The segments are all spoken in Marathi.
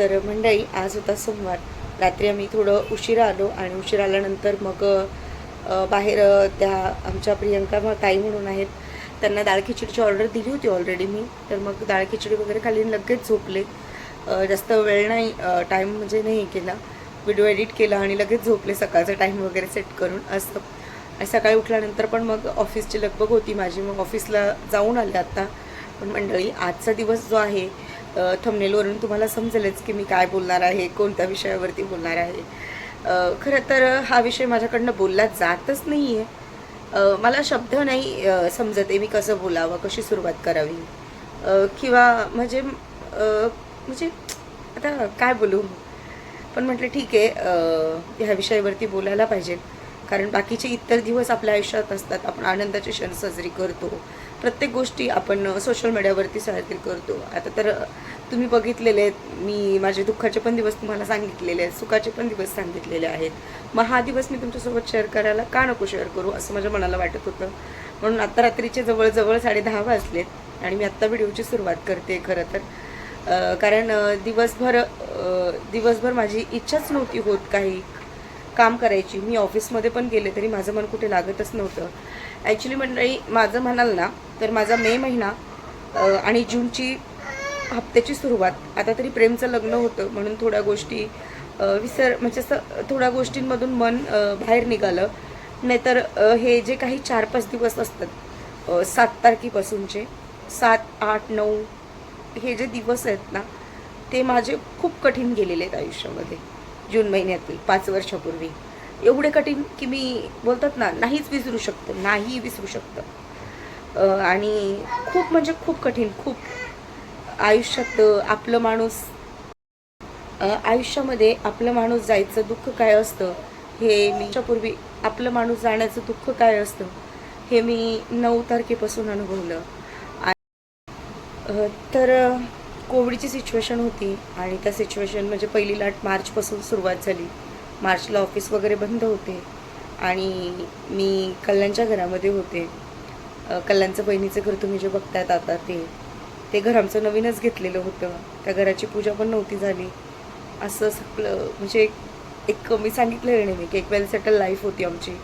तर मंडळी आज होता सोमवार. रात्री आम्ही थोडं उशिरा आलो आणि उशिरा आल्यानंतर मग बाहेर त्या आमच्या प्रियंका मग ताई म्हणून आहेत. त्यांना डाळ खिचडीची ऑर्डर दिली होती ऑलरेडी मी. तर मग डाळ खिचडी वगैरे खाली लगेच झोपले. जास्त वेळ नाही टाईम म्हणजे नाही केला. व्हिडिओ एडिट केला आणि लगेच झोपले सकाळचा टाईम वगैरे सेट करून. असं आणि सकाळी उठल्यानंतर पण मग ऑफिसची लगबग होती माझी. मग ऑफिसला जाऊन आले आत्ता पण मंडळी आजचा दिवस जो आहे थमनेलवरून थंबनेलवरून तुम्हाला समजेलच की मी काय बोलणार आहे कोणत्या विषयावरती बोलणार आहे. खरं तर हा विषय माझ्याकडनं बोलला जातच नाही आहे मला शब्द नाही समजत आहे मी कसं बोलावं कशी सुरुवात करावी. किंवा म्हणजे म्हणजे आता काय बोलू? पण म्हटलं ठीक आहे ह्या विषयावरती बोलायला पाहिजे. कारण बाकीचे इतर दिवस आपल्या आयुष्यात असतात आपण आनंदाचे क्षण साजरी करतो. प्रत्येक गोष्टी आपण सोशल मीडियावरती साजरी करतो. आता तर तुम्ही बघितलेले आहेत मी माझे दुःखाचे पण दिवस तुम्हाला सांगितलेले आहेत सुखाचे पण दिवस सांगितलेले आहेत. मग हा दिवस मी तुमच्यासोबत शेअर करायला का नको शेअर करू असं माझ्या मनाला वाटत होतं. म्हणून आत्ता रात्रीचे जवळजवळ साडे दहा वाजलेत आणि मी आत्ता व्हिडिओची सुरुवात करते खरं तर. कारण दिवसभर दिवसभर माझी इच्छाच नव्हती होत काही काम करायची. मी ऑफिसमध्ये पण गेले तरी माझं मन कुठे लागतच नव्हतं. ॲक्च्युली मंडळी माझं म्हणाल ना तर माझा मे महिना आणि जूनची हप्त्याची सुरुवात. आता तरी प्रेमचं लग्न होतं म्हणून थोड्या गोष्टी विसर म्हणजे असं थोड्या गोष्टींमधून मन बाहेर निघालं. नाहीतर हे जे काही चार पाच दिवस असतात सात तारखेपासूनचे सात आठ नऊ हे जे दिवस आहेत ना ते माझे खूप कठीण गेलेले आहेत आयुष्यामध्ये जून महिन्यातील पाच वर्षापूर्वी. एवढे कठीण की मी बोलतात ना नाहीच विसरू शकतं नाही विसरू शकतं. आणि खूप म्हणजे खूप कठीण खूप आयुष्यात आपलं माणूस आयुष्यामध्ये आपलं माणूस जायचं दुःख काय असतं हे मी पूर्वी आपलं माणूस जाण्याचं दुःख काय असतं हे मी नऊ तारखेपासून अनुभवलं. तर कोविडची सिच्युएशन होती आणि त्या सिच्युएशन म्हणजे पहिली लाट मार्चपासून सुरुवात झाली. मार्चला ऑफिस वगैरे बंद होते आणि मी कल्याणच्या घरामध्ये होते. कल्याणचं बहिणीचं घर तुम्ही जे बघतायत आता ते ते घर आमचं नवीनच घेतलेलं होतं. त्या घराची पूजा पण नव्हती झाली. असं सगळं म्हणजे एक मी सांगितलेलं नाही मी की एक वेल सेटल लाईफ होती आमची.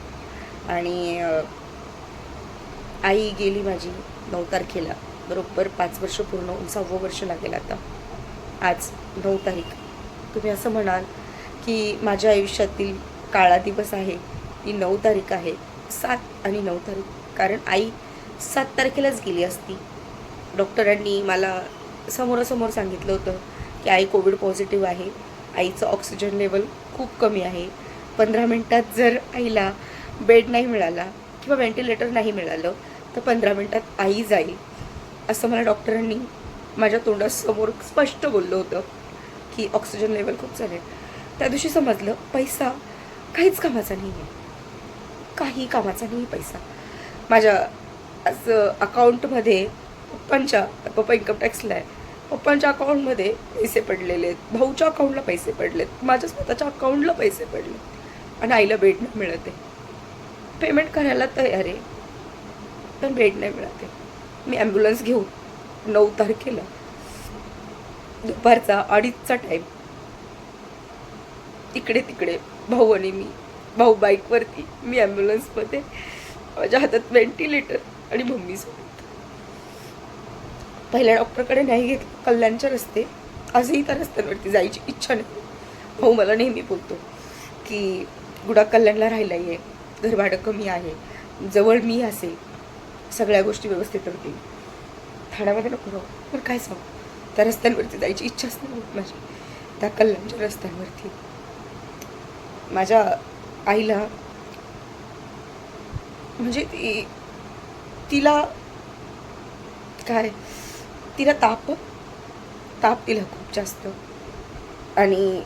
आणि आई गेली माझी नऊ तारखेला. बरोबर पाच वर्ष पूर्ण होऊन सहावं वर्ष लागेल आता. आज नऊ तारीख. तुम्ही असं म्हणाल की माझ्या आयुष्यातील काळा दिवस आहे ती नऊ तारीख आहे. सात आणि नऊ तारीख. कारण आई सात तारखेलाच गेली असती. डॉक्टरांनी मला समोरासमोर सांगितलं होतं की आई कोविड पॉझिटिव्ह आहे. आईचं ऑक्सिजन लेवल खूप कमी आहे. पंधरा मिनटात जर आईला बेड नाही मिळाला किंवा व्हेंटिलेटर नाही मिळालं तर पंधरा मिनटात आई जाईल. असं मला डॉक्टरांनी माझ्या तोंडासमोर स्पष्ट बोललं होतं की ऑक्सिजन लेवल खूप झाले त्या दिवशी समजलं पैसा काहीच कामाचा नाही आहे काही कामाचा नाही पैसा. माझ्या आज अकाउंटमध्ये पप्पांच्या पप्पा इन्कम टॅक्सला आहे. पप्पांच्या अकाउंटमध्ये पैसे पडलेले आहेत. भाऊच्या अकाउंटला पैसे पडलेत. माझ्या स्वतःच्या अकाउंटला पैसे पडले आणि आईला बेड नाही मिळत. आहे पेमेंट करायला तयार आहे. पण बेड नाही मिळत. आहे मी ॲम्ब्युलन्स घेऊन नऊ तारखेला दुपारचा अडीचचा टाईम इकडे तिकडे भाऊ आणि मी भाऊ बाईकवरती मी ॲम्ब्युलन्समध्ये माझ्या हातात व्हेंटिलेटर आणि मम्मीसोबत पहिल्या डॉक्टरकडे नाही घेत कल्याणच्या रस्ते आजही त्या रस्त्यांवरती जायची इच्छा नाही. भाऊ मला नेहमी बोलतो की गुडा कल्याणला राहिला आहे घरभाडं कमी आहे जवळ मी असेल सगळ्या गोष्टी व्यवस्थित होतील ठाण्यामध्ये नको राहू पण काय सांगू? त्या रस्त्यांवरती जायची इच्छाच नाही होत माझी त्या कल्याणच्या रस्त्यांवरती. माझ्या आईला म्हणजे ती तिला काय? तिला ताप. ताप तिला खूप जास्त. आणि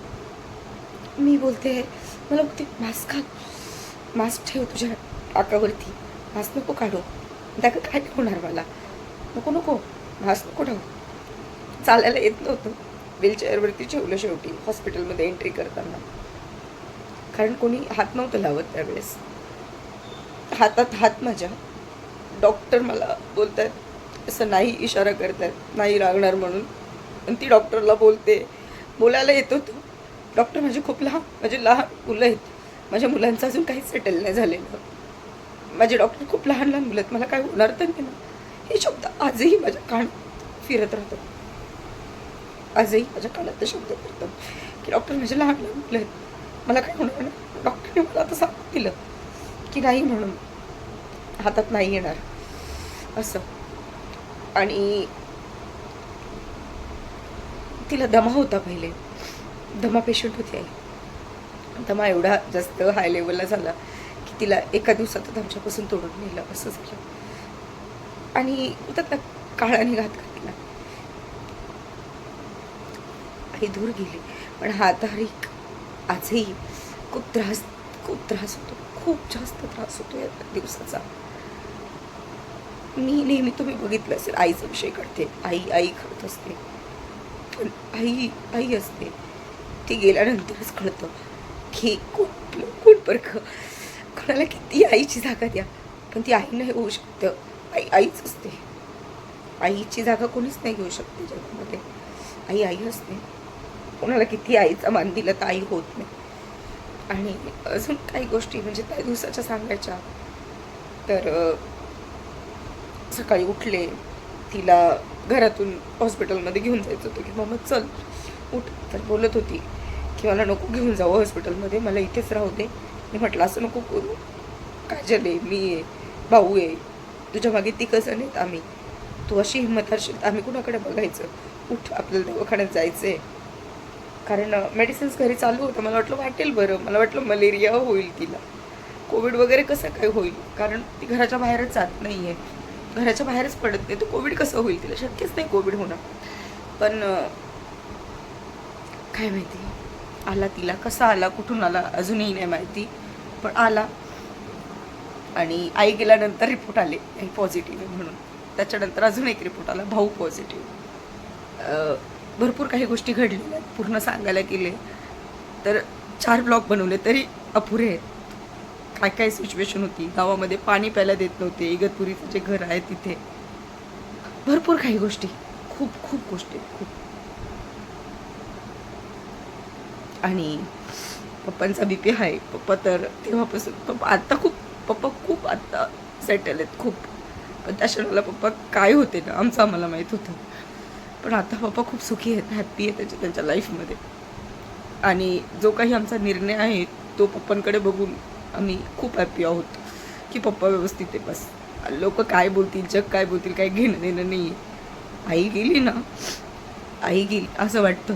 मी बोलते मला बोलते मास्क घाल मास्क ठेव तुझ्या टाकावरती मास्क नको काढू. त्या काय होणार मला. नको नको. मास्क नको ठेवू. चालायला येत नव्हतं. व्हीलचेअरवरती ठेवलं शेवटी हॉस्पिटलमध्ये एंट्री करताना. कारण कोणी हात नव्हतं लावत त्यावेळेस. हातात हात माझ्या. डॉक्टर मला बोलत आहेत असं नाही इशारा करत आहेत नाही लागणार म्हणून. आणि ती डॉक्टरला बोलते बोलायला येत होतं डॉक्टर माझे खूप लहान म्हणजे लहान मुलं आहेत. माझ्या मुलांचं अजून काही सेटल नाही झालेलं. माझे डॉक्टर खूप लहान लहान मुलं आहेत. मला काय होणार तर नाही ना? हे शब्द आजही माझ्या कानात फिरत राहतात. आजही माझ्या कानात ते शब्द फिरतात की डॉक्टर माझे लहान लहान मुलं आहेत. मला काय होणार नाही डॉक्टरने मला आता सांग दिलं की नाही म्हणून. हातात नाही येणार. असं. आणि तिला दमा होता पहिले. दमा पेशंट होती आई. दमा एवढा जास्त हाय लेवलला झाला की तिला एका दिवसातच आमच्यापासून तोडून नेलं. असं झालं. आणि त्यातला काळाने घात घातला. आई दूर गेली. पण हा तारीख आजही खूप त्रास खूप त्रास होतो. खूप जास्त त्रास होतो या दिवसाचा. मी नेहमी तुम्ही बघितलं असेल आईचा विषय करते आई आई करत असते. पण आई आई असते. ती गेल्यानंतरच कळतं. की कोण कोण परख कोणाला किती आईची जागा द्या. पण ती आई नाही होऊ शकतं. आई आईच असते. आईची जागा कोणीच नाही घेऊ शकते जगामध्ये. आई आई असते. कोणाला किती आईचा मान दिला तर आई होत नाही. आणि अजून काही गोष्टी म्हणजे त्या दिवसाच्या सांगायच्या. तर सकाळी उठले तिला घरातून हॉस्पिटलमध्ये घेऊन जायचं होतं की मग चल उठ. तर बोलत होती की मला नको घेऊन जावं हॉस्पिटलमध्ये मला इथेच राहू दे. मी म्हटलं असं नको करू. काजल आहे मी आहे भाऊ आहे. तुझ्या मागे ती कसं नाहीत आम्ही. तू अशी हिंमत हरशील तर आम्ही कुणाकडे बघायचं? उठ आपल्याला दवाखान्यात जायचं आहे कारण मेडिसिन्स घरी चालू होतं. मला वाटलं वाटेल बरं. मला वाटलं मलेरिया होईल तिला. कोविड वगैरे कसं काय होईल? कारण ती घराच्या बाहेरच जात नाही आहे घराच्या बाहेरच पडत नाही. तर कोविड कसं होईल तिला? शक्यच नाही कोविड होणं पण काय माहिती? आला तिला. कसा आला? कुठून आला? अजूनही नाही माहिती. पण आला. आणि आई गेल्यानंतर रिपोर्ट आले. आई पॉझिटिव्ह आहे म्हणून. त्याच्यानंतर अजून एक रिपोर्ट आला. भाऊ पॉझिटिव्ह भरपूर काही गोष्टी घडलेल्या आहेत. पूर्ण सांगायला गेले तर चार ब्लॉक बनवले तरी अपुरे आहेत. काय काय सिच्युएशन होती? गावामध्ये पाणी प्यायला देत नव्हते. इगतपुरीचं जे घर आहे तिथे. भरपूर काही गोष्टी. खूप खूप गोष्टी. आहेत, खूप. आणि पप्पांचा बी पी आहे. पप्पा तर तेव्हापासून पप्पा आत्ता खूप पप्पा खूप आत्ता सेटल आहेत खूप. पण त्या क्षणाला पप्पा काय होते ना आमचं आम्हाला माहीत होतं. पण आता पप्पा खूप सुखी आहेत हॅप्पी आहेत त्यांच्या त्यांच्या लाईफमध्ये आणि जो काही आमचा निर्णय आहे तो पप्पांकडे बघून आम्ही खूप हॅप्पी आहोत की पप्पा व्यवस्थित आहे. बस. लोक काय बोलतील जग काय बोलतील काय घेणं देणं नाही आई गेली ना आई गेली असं वाटतं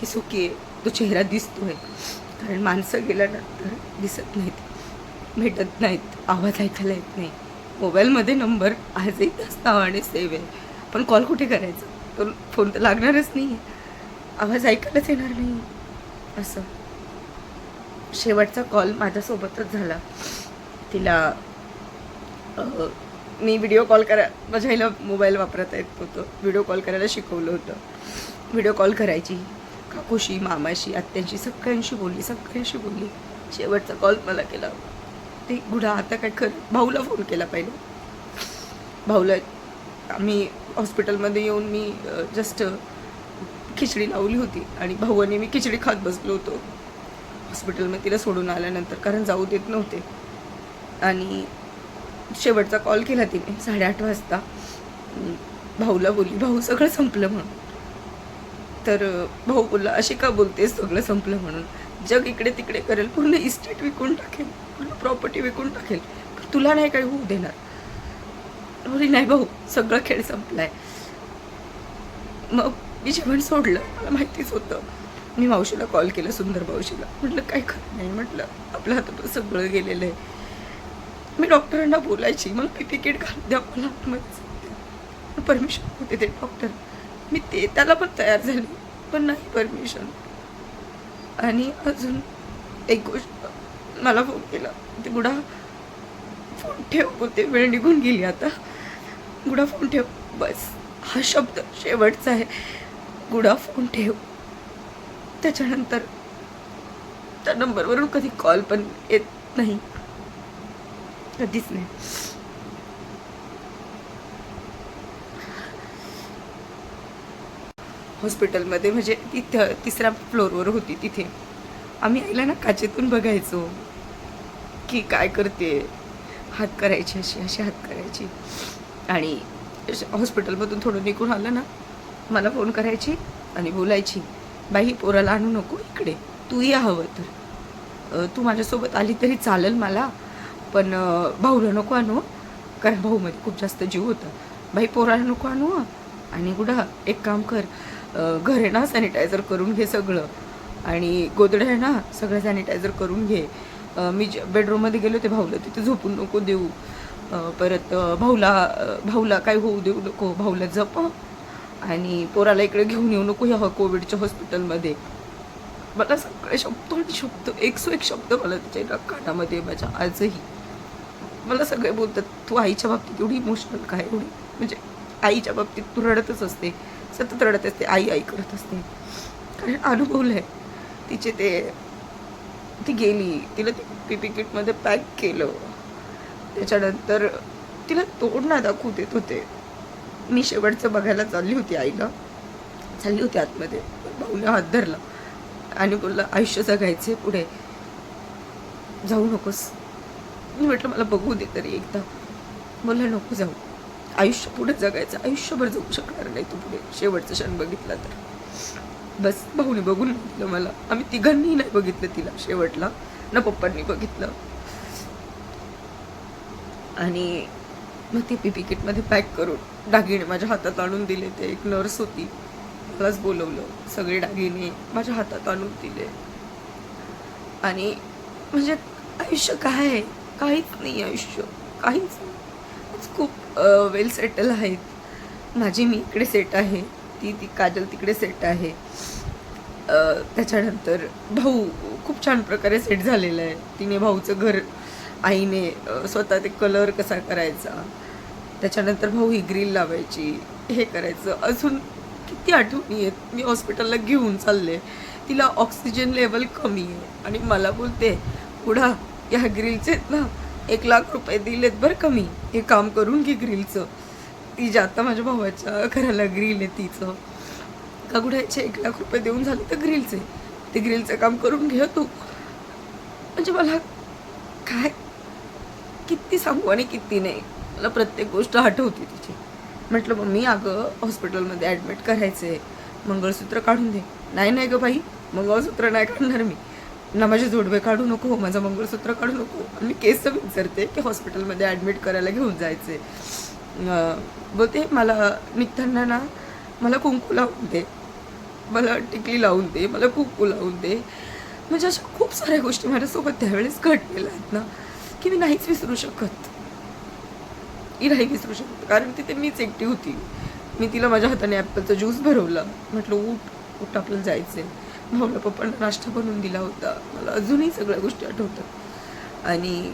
की सुखी आहे तो चेहरा दिसतोय. कारण माणसं गेल्यानंतर दिसत नाहीत भेटत नाहीत आवाज ऐकायला येत नाही. मोबाईलमध्ये नंबर आजही त्याच नावाने सेव्ह आहे. पण कॉल कुठे करायचा? तो फोन तर लागणारच नाही आहे आवाज ऐकायलाच येणार नाही. असं. शेवटचा कॉल माझ्यासोबतच झाला. तिला मी व्हिडिओ कॉल करा माझ्या आईला मोबाईल वापरता येत होतं व्हिडिओ कॉल करायला शिकवलं होतं. व्हिडिओ कॉल करायची. काकूशी मामाशी आत्यांशी सगळ्यांशी बोलली सगळ्यांशी बोलली. शेवटचा कॉल मला केला. ते गुढा आता काय खरं भाऊला फोन केला पहिले. भाऊला आम्ही हॉस्पिटलमध्ये येऊन मी जस्ट खिचडी लावली होती. आणि भाऊने मी खिचडी खात बसलो होतो. हॉस्पिटलमध्ये तिला सोडून आल्यानंतर कारण जाऊ देत नव्हते. आणि शेवटचा कॉल केला तिने साडेआठ वाजता. भाऊला बोलली भाऊ सगळं संपलं म्हणून. तर भाऊ बोलला अशी का बोलतेस? सगळं संपलं म्हणून. जग इकडे तिकडे करेल पूर्ण इस्टेट विकून टाकेल पूर्ण प्रॉपर्टी विकून टाकेल पण तुला नाही काही होऊ देणार. बोली नाही भाऊ सगळं खेळ संपलाय. मग मी जेवण सोडलं मला माहितीच होतं. मी मावशीला कॉल केला सुंदर मावशीला. म्हटलं काय खरं नाही? म्हटलं आपल्या हातातून सगळं गेलेलं आहे. मी डॉक्टरांना बोलायची मला ती तिकीट घाल द्या मला आतमध्ये परमिशन होते ते डॉक्टर मी ते त्याला पण तयार झाली पण नाही परमिशन आणि अजून एक गोष्ट मला फोन केला. ते गुडा फोन ठेव बोलते वेळ निघून गेली आता. गुडा फोन ठेव. बस हा शब्द शेवटचा आहे. गुडा फोन ठेव. त्याच्यानंतर त्या नंबरवरून कधी कॉल पण येत नाही. कधीच नाही. हॉस्पिटलमध्ये म्हणजे तिथं तिसऱ्या फ्लोअरवर होती तिथे. आम्ही आईला ना काचेतून बघायचो की काय करते. हात करायची अशी अशी हात करायची. आणि हॉस्पिटलमधून थोडं निघून आलं ना मला फोन करायची आणि बोलायची. बाई पोराला आणू नको इकडे. तू या हवं तर. तू माझ्यासोबत आली तरी चालेल मला पण भाऊला नको आणू कारण भाऊमध्ये खूप जास्त जीव होता. बाई पोराला नको आणू आणि गुडा एक काम कर. घर आहे ना सॅनिटायझर करून घे सगळं. आणि गोदड्या आहे ना सगळं सॅनिटायझर करून घे. मी जे- बेडरूममध्ये गेलो ते भाऊला तिथे झोपून नको देऊ. परत भाऊला भाऊला काय होऊ देऊ नको. भाऊला जप आणि पोराला इकडे घेऊन येऊ नको या कोविडच्या हॉस्पिटलमध्ये. मला सगळे शब्द आणि शब्द एक सो एक शब्द मला त्याच्या कानामध्ये माझ्या आजही. मला सगळे बोलतात तू आईच्या बाबतीत एवढी इमोशनल काय एवढी म्हणजे आईच्या बाबतीत तू रडतच असते सतत रडत असते आई आई करत असते. कारण अनुभवलं आहे. तिचे ते ती गेली तिला ती पी पी किटमध्ये पॅक केलं. त्याच्यानंतर तिला तोड ना दाखवू देत होते. मी शेवटचं बघायला चालली होती आईला. चालली होती आतमध्ये. पण भाऊने हात धरला. आणि बोलला आयुष्य जगायचे पुढे. जाऊ नकोस. मी म्हटलं मला बघू दे तरी एकदा. बोलला नको जाऊ. आयुष्य पुढे जगायचं. आयुष्यभर जगू शकणार नाही तू पुढे. शेवटचा क्षण बघितला तर. बस भाऊने बघून बघितलं मला. आम्ही तिघांनीही नाही बघितलं तिला शेवटला. ना पप्पांनी बघितलं. आणि मग ते पी किटमध्ये पॅक करून दागिने माझ्या हातात आणून दिले ते. एक नर्स होती. मलाच बोलवलं. सगळे दागिने माझ्या हातात आणून दिले. आणि म्हणजे आयुष्य काय आहे? काहीच नाही आयुष्य. काहीच खूप वेल सेटल आहेत. माझी मी इकडे सेट आहे. ती ती काजल तिकडे सेट आहे. त्याच्यानंतर भाऊ खूप छान प्रकारे सेट झालेला आहे. तिने भाऊचं घर आईने स्वतः ते कलर कसा करायचा त्याच्यानंतर भाऊ ही ग्रिल लावायची हे करायचं. अजून किती आठवणी आहेत. मी हॉस्पिटलला घेऊन चालले. तिला ऑक्सिजन लेवल कमी आहे. आणि मला बोलते पुढा या ग्रिलचे ना एक लाख रुपये दिलेत बरं कमी हे काम करून घे ग्रिलचं ती जे आता माझ्या भावाच्या घराला ग्रिल आहे तिचं. का कुठायचे एक लाख रुपये देऊन झाले तर ग्रिलचे ते ग्रिलचं काम करून घे तू. म्हणजे मला काय किती सांगू आणि किती नाही. मला प्रत्येक गोष्ट आठवते तिची. म्हटलं मम्मी अगं हॉस्पिटलमध्ये ॲडमिट करायचं आहे मंगळसूत्र काढून दे. नाही नाही गं बाई मंगळसूत्र नाही काढणार मी. ना माझे जोडवे काढू नको माझं मंगळसूत्र काढू नको. मी केस विचारते की हॉस्पिटलमध्ये ॲडमिट करायला घेऊन जायचे बोलते मला निघताना ना मला कुंकू लावून दे. मला टिकली लावून दे मला कुंकू लावून दे. म्हणजे अशा खूप साऱ्या गोष्टी माझ्यासोबत त्यावेळेस घडलेल्या आहेत ना. की मी नाहीच विसरू शकत. ती नाही विसरू शकत. कारण तिथे मीच एकटी होती. मी तिला माझ्या हाताने ॲपलचा ज्यूस भरवला. म्हटलं उठ उठ आपल्याला जायचं आहे भाऊला पप्पांना नाश्ता बनवून दिला होता. मला अजूनही सगळ्या गोष्टी आठवतात. आणि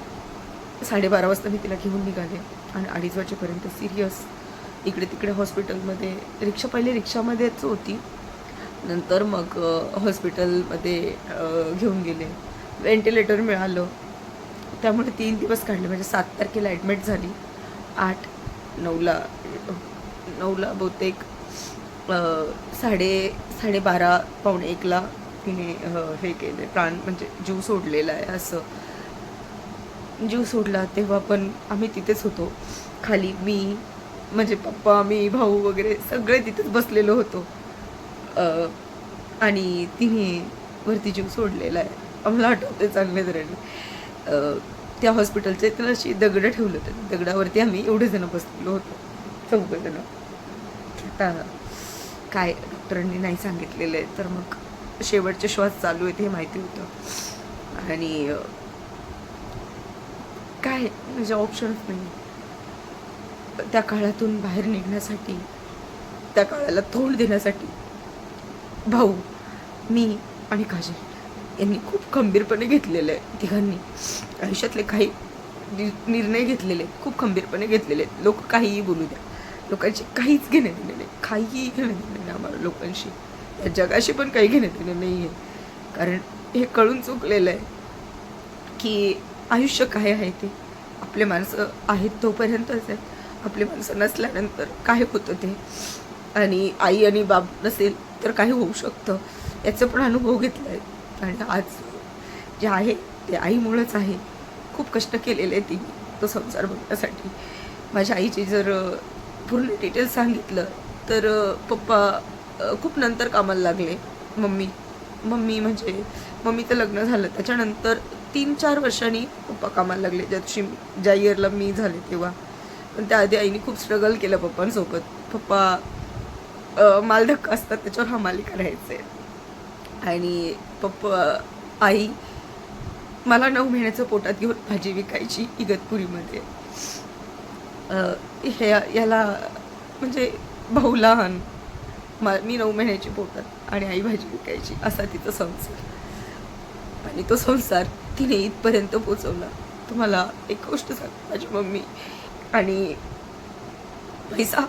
साडेबारा वाजता मी तिला घेऊन निघाले. आणि अडीच वाजेपर्यंत सिरियस. इकडे तिकडे हॉस्पिटलमध्ये रिक्षा पहिले रिक्षामध्येच होती. नंतर मग हॉस्पिटलमध्ये घेऊन गेले. व्हेंटिलेटर मिळालं. त्यामुळे तीन दिवस काढले. म्हणजे सात तारखेला ॲडमिट झाली. आठ नऊला नऊला बहुतेक साडे साडेबारा पावणे एकला तिने हे केले. प्राण म्हणजे जीव सोडलेला आहे असं. जीव सोडला तेव्हा पण आम्ही तिथेच होतो. खाली मी म्हणजे पप्पा मी भाऊ वगैरे सगळे तिथेच बसलेलो होतो. आणि तिने वरती जीव सोडलेला आहे. आम्हाला आठवते चांगले तऱ्हेने. त्या हॉस्पिटलचे तर अशी दगडं ठेवलं होतं. दगडावरती आम्ही एवढे जण बसलेलो होतो. चौघजण आता काय डॉक्टरांनी नाही सांगितलेलं आहे तर मग शेवटचे श्वास चालू आहेत हे माहिती होतं. आणि काय म्हणजे ऑप्शनच नाही त्या काळातून बाहेर निघण्यासाठी त्या काळाला तोंड देण्यासाठी भाऊ मी आणि काजल. यांनी खूप खंबीरपणे घेतलेलं आहे तिघांनी. आयुष्यातले काही नि- निर्णय घेतलेले आहेत, खूप खंबीरपणे घेतलेले आहेत. लोक काहीही बोलू द्या. लोकांशी काहीच घेणे देणे नाही. काहीही घेणे दिले नाही आम्हाला लोकांशी. या जगाशी पण काही घेणे दिले नाही आहे कारण हे कळून चुकलेलं आहे की आयुष्य काय आहे ते? आपले माणसं आहेत तोपर्यंतच आहे. आपले माणसं नसल्यानंतर काय होतं ते? आणि आई आणि बाप नसेल तर काही होऊ शकतं. याचं पण अनुभव घेतला आहे कारण आज जे आहे ते आईमुळंच आहे. खूप कष्ट केलेले आहे ती तो संसार बघण्यासाठी. माझ्या आईची जर पूर्ण डिटेल्स सांगितलं तर पप्पा खूप नंतर कामाला लागले. मम्मी मम्मी म्हणजे मम्मीचं लग्न झालं. त्याच्यानंतर तीन चार वर्षांनी पप्पा कामाला लागले. ज्या दिवशी ज्या इयरला मी झाले तेव्हा. पण त्याआधी आईने खूप स्ट्रगल केलं पप्पांसोबत. पप्पा मालधक्का असतात त्याच्यावर हमाली करायचे आणि पप्पा आई मला नऊ महिन्याचं पोटात घेऊन भाजी विकायची इगतपुरीमध्ये. हे याला म्हणजे भाऊ लहान मा मी नऊ महिन्याची पोटात आणि आई भाजी विकायची असा तिचा संसार. आणि तो संसार तिने इथपर्यंत पोचवला. तुम्हाला एक गोष्ट सांग माझी मम्मी आणि पैसा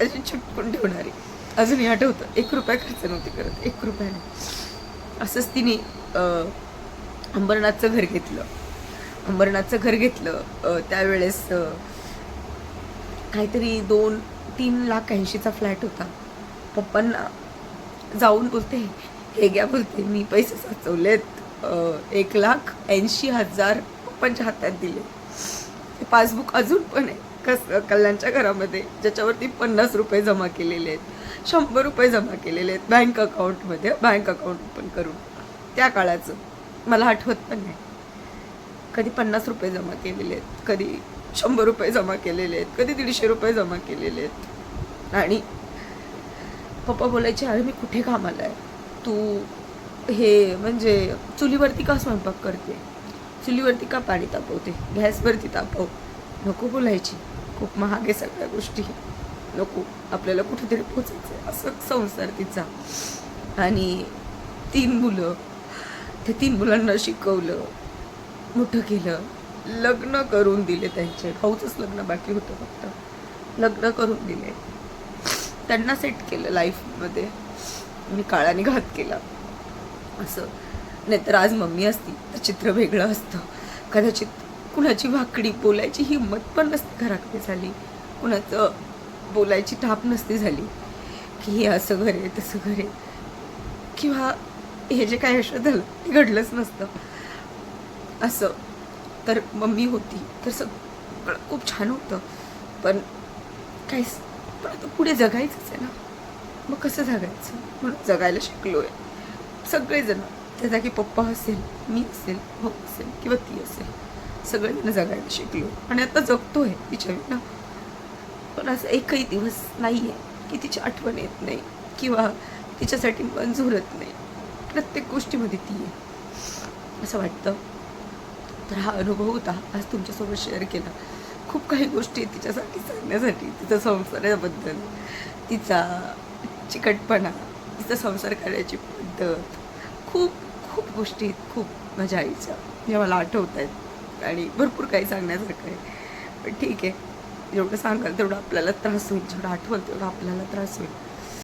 अजून चिटकून ठेवणारी. अजूनही आठवतं एक रुपया खर्च नव्हती करत एक रुपयाने असंच तिने अंबरनाथचं घर घेतलं. अंबरनाथचं घर घेतलं. त्यावेळेस काहीतरी दोन तीन लाख ऐंशीचा फ्लॅट होता. पप्पांना जाऊन बोलते हे घ्या बोलते मी पैसे साचवलेत. एक लाख ऐंशी हजार पप्पांच्या हातात दिले. ते पासबुक अजून पण आहे कस कल्याणच्या घरामध्ये ज्याच्यावरती पन्नास रुपये जमा केलेले आहेत. शंभर रुपये जमा केलेले आहेत बँक अकाउंटमध्ये बँक अकाउंट ओपन करून. त्या काळाचं मला आठवत पण नाही. कधी पन्नास रुपये जमा केलेले आहेत कधी शंभर रुपये जमा केलेले आहेत कधी दीडशे रुपये जमा केलेले आहेत. आणि पप्पा बोलायचे अरे मी कुठे कामाला आहे तू हे म्हणजे चुलीवरती का स्वयंपाक करते? चुलीवरती का पाणी तापवते? गॅसवरती तापव. नको बोलायची. खूप महाग आहे सगळ्या गोष्टी. नको आपल्याला कुठेतरी पोचायचं आहे असं संसार तिचा. आणि तीन मुलं त्या तीन मुलांना शिकवलं मोठं केलं. लग्न करून दिले त्यांचे. भाऊचंच लग्न बाकी होतं फक्त. लग्न करून दिले. त्यांना सेट केलं लाईफमध्ये मी काळाने घात केला. असं. नाहीतर आज मम्मी असती तर चित्र वेगळं असतं. कदाचित कुणाची वाकडी बोलायची हिंमत पण नसते घराकडे झाली. कुणाचं बोलायची टाप नसती झाली की हे असं घर आहे तसं घर आहे. किंवा हे जे काय आयुष्यात झालं ते घडलंच नसतं. असं. तर मम्मी होती तर सगळं खूप छान होतं. पण काहीच पण आता पुढे जगायचंच आहे ना. मग कसं जगायचं? म्हणून जगायला शिकलो आहे सगळेजण. त्या जागी पप्पा असेल मी असेल भाऊ असेल किंवा ती असेल. सगळेजण जगायला शिकलो आणि आता जगतो आहे तिच्या ना पण असं एकही दिवस नाही आहे की तिची आठवण येत नाही किंवा तिच्यासाठी मन झुरत नाही. प्रत्येक गोष्टीमध्ये ती आहे. असं वाटतं. तर हा अनुभव होता. आज तुमच्यासोबत शेअर केला. खूप काही गोष्टी आहेत तिच्यासाठी सांगण्यासाठी तिचा संसाराबद्दल तिचा चिकटपणा तिचा संसार करायची पद्धत. खूप खूप गोष्टी आहेत. खूप माझ्या आईच्या ज्या मला आठवत आहेत. आणि भरपूर काही सांगण्यासारखं आहे. पण ठीक आहे. जेवढं सांगाल तेवढं आपल्याला त्रास होईल. जेवढं आठवल तेवढं आपल्याला त्रास होईल.